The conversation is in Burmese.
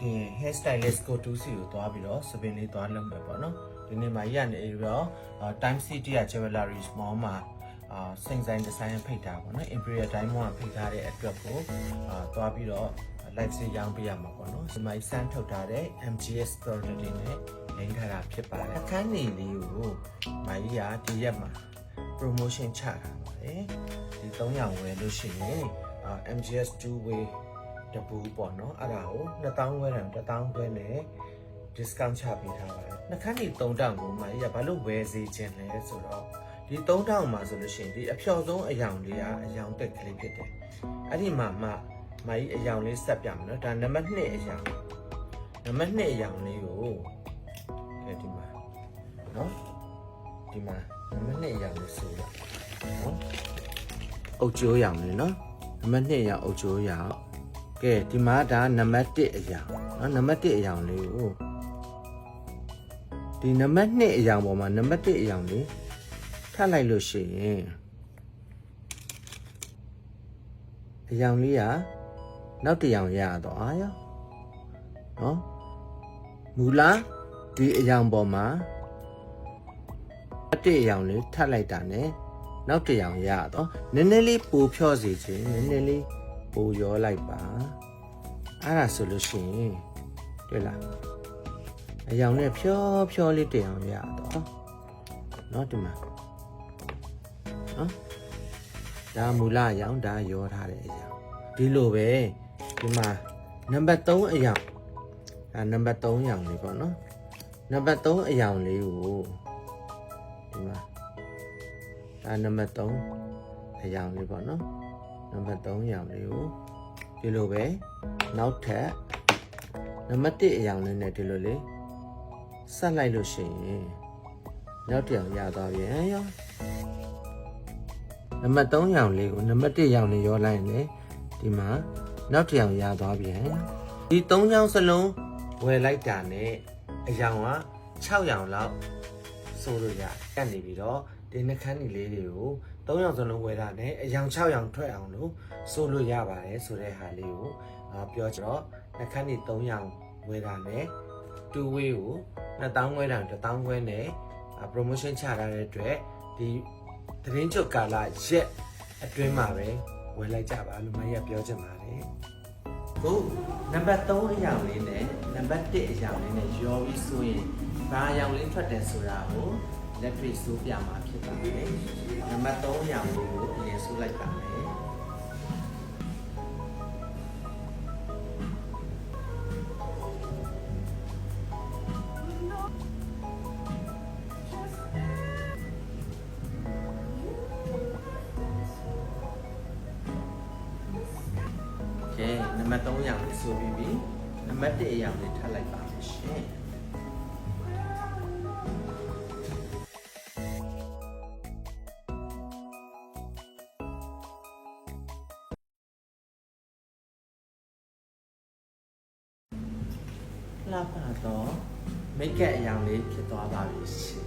ကဲ hair stylist ကို2စီကိုသွားပြီးတော့စပင်လေးသွားလုပ်မယ်ပေါ့နော်ဒီနေ့မှာရနေပြီးတော့အာ time city ရ jewelry small မှာအာစိန်ဆိုင်ဒီဇိုင်းဖိတ်တာပေါ့နော် imperial diamond ကဖိတ်ထားတဲ့အတွက်ကိုအာသွားပြီးတော့ light စီရောင်းပေးရမှာပေါ့နော်ဒီမှာစမ်းထုတ်ထားတဲ့ MGS product တွေနဲ့လိမ့်ထားတာဖြစ်ပါတယ်အခန်းနေလေးကိုမာကြီးကဒီရက်မှာ promotion ချတာပါတယ်ဒီ3ရောင်ဝယ်လို့ရှိရင်အာ MGS 2 way တပူပေါ့နော်အဲ့ဒါကို2000ဝယ်တယ်1000ခွဲနဲ့ discount ချပေးထားပါတယ်နှခမ်းဒီ3000ကိုမာကြီးကဘာလို့ဝယ်စေခြင်းလဲဆိုတော့ဒီ3000မှာဆိုလို့ရှိရင်ဒီအဖျော်ဆုံးအယောင်လေးကအယောင်တက်ကလေးဖြစ်တယ်အဲ့ဒီမှာမှမာကြီးအယောင်လေးဆက်ပြမယ်နော်ဒါနံပါတ်2အယောင်နံပါတ်2အယောင်လေးကိုကဲဒီမှာနော်ဒီမှာနံပါတ်2အယောင်လေးဆိုရနော်အုတ်ကျိုးရောင်လေးနော်နံပါတ်2အယောင်အုတ်ကျိုးရောင် ကဲဒီမှာဒါနံပါတ်1အယောင်နော်နံပါတ်1အယောင်လေးကိုဒီနံပါတ်2အယောင်ပေါ်မှာနံပါတ်1အယောင်လေးထပ်လိုက်လို့ရှိရင်အယောင်လေးကနောက်တစ်ယောင်ရတော့အာရောနော်မူလာဒီအယောင်ပေါ်မှာအတစ်အယောင်လေးထပ်လိုက်တာ ਨੇ နောက်တစ်ယောင်ရတော့နည်းနည်းလေးပိုဖြော့စေခြင်းနည်းနည်းလေး ပိုရောလိုက်ပါအဲ့ဒါဆိုလို့ရှိရင်တွေ့လားအယောင်နဲ့ဖြောဖြောလေးတစ်ယောင်ရတော့เนาะဒီမှာเนาะဒါမူလအယောင်ဒါရောထားတဲ့အယောင်ဒီလိုပဲဒီမှာနံပါတ်3အယောင်ဒါနံပါတ်3အယောင်လေးပေါ့နော်နံပါတ်3အယောင်လေးကိုဒီမှာဒါနံပါတ်3အယောင်လေးပေါ့နော် နံပါတ်3အယောင်လေးကိုဒီလိုပဲနောက်ထပ်နံပါတ်1အယောင်လေးနဲ့ဒီလိုလေးဆက်လိုက်လို့ရှိရင်နောက်တစ်ယောင်ရသွားပြန်ရောနံပါတ်3ရောင်လေးကိုနံပါတ်1ရောင်လေးရောလိုက်ရင်လေဒီမှာနောက်တစ်ယောင်ရသွားပြန်ဒီ3ရောင်စလုံးဝယ်လိုက်တာနဲ့အယောင်က6ရောင်လောက်ဆိုလို့ရကတ်နေပြီးတော့ ဒီနှခမ်းဒီလေးတွေကို3ရောင်စလုံးဝယ်တာနဲ့အယောင်6ရောင်ထွက်အောင်လို့ဆိုလို့ရပါတယ်ဆိုတဲ့ဟာလေးကိုအာပြောကြတော့နှခမ်းဒီ3ရောင်ဝယ်တာနဲ့2 way ကို2000ဝယ်တာ1000ဝယ်နဲ့အာ promotion ချထားတဲ့အတွက်ဒီသတင်းချုပ်ကာလရက်အတွင်းမှာပဲဝယ်လိုက်ကြပါလို့မရပြောချင်ပါတယ်ဟုတ်နံပါတ်3အယောင်လေးနဲ့နံပါတ်1အယောင်လေးနဲ့ရောပြီးဆိုရင်ဘာအယောင်လေးထွက်တယ်ဆိုတာကို လက်တွေ့ဆိုပြမှာဖြစ်ပါတယ်နံပါတ်3အယောင်လေးကိုအရင်ဆိုလိုက်ပါမယ်ကဲနံပါတ်3အရောင်လေးဆိုပြီးပြီနံပါတ်1အရောင်လေးထပ်လိုက်ပါမယ်ရှင် လာပါတော့မိတ်ကပ်အရောင်လေးဖြစ်သွားပါပြီရှင်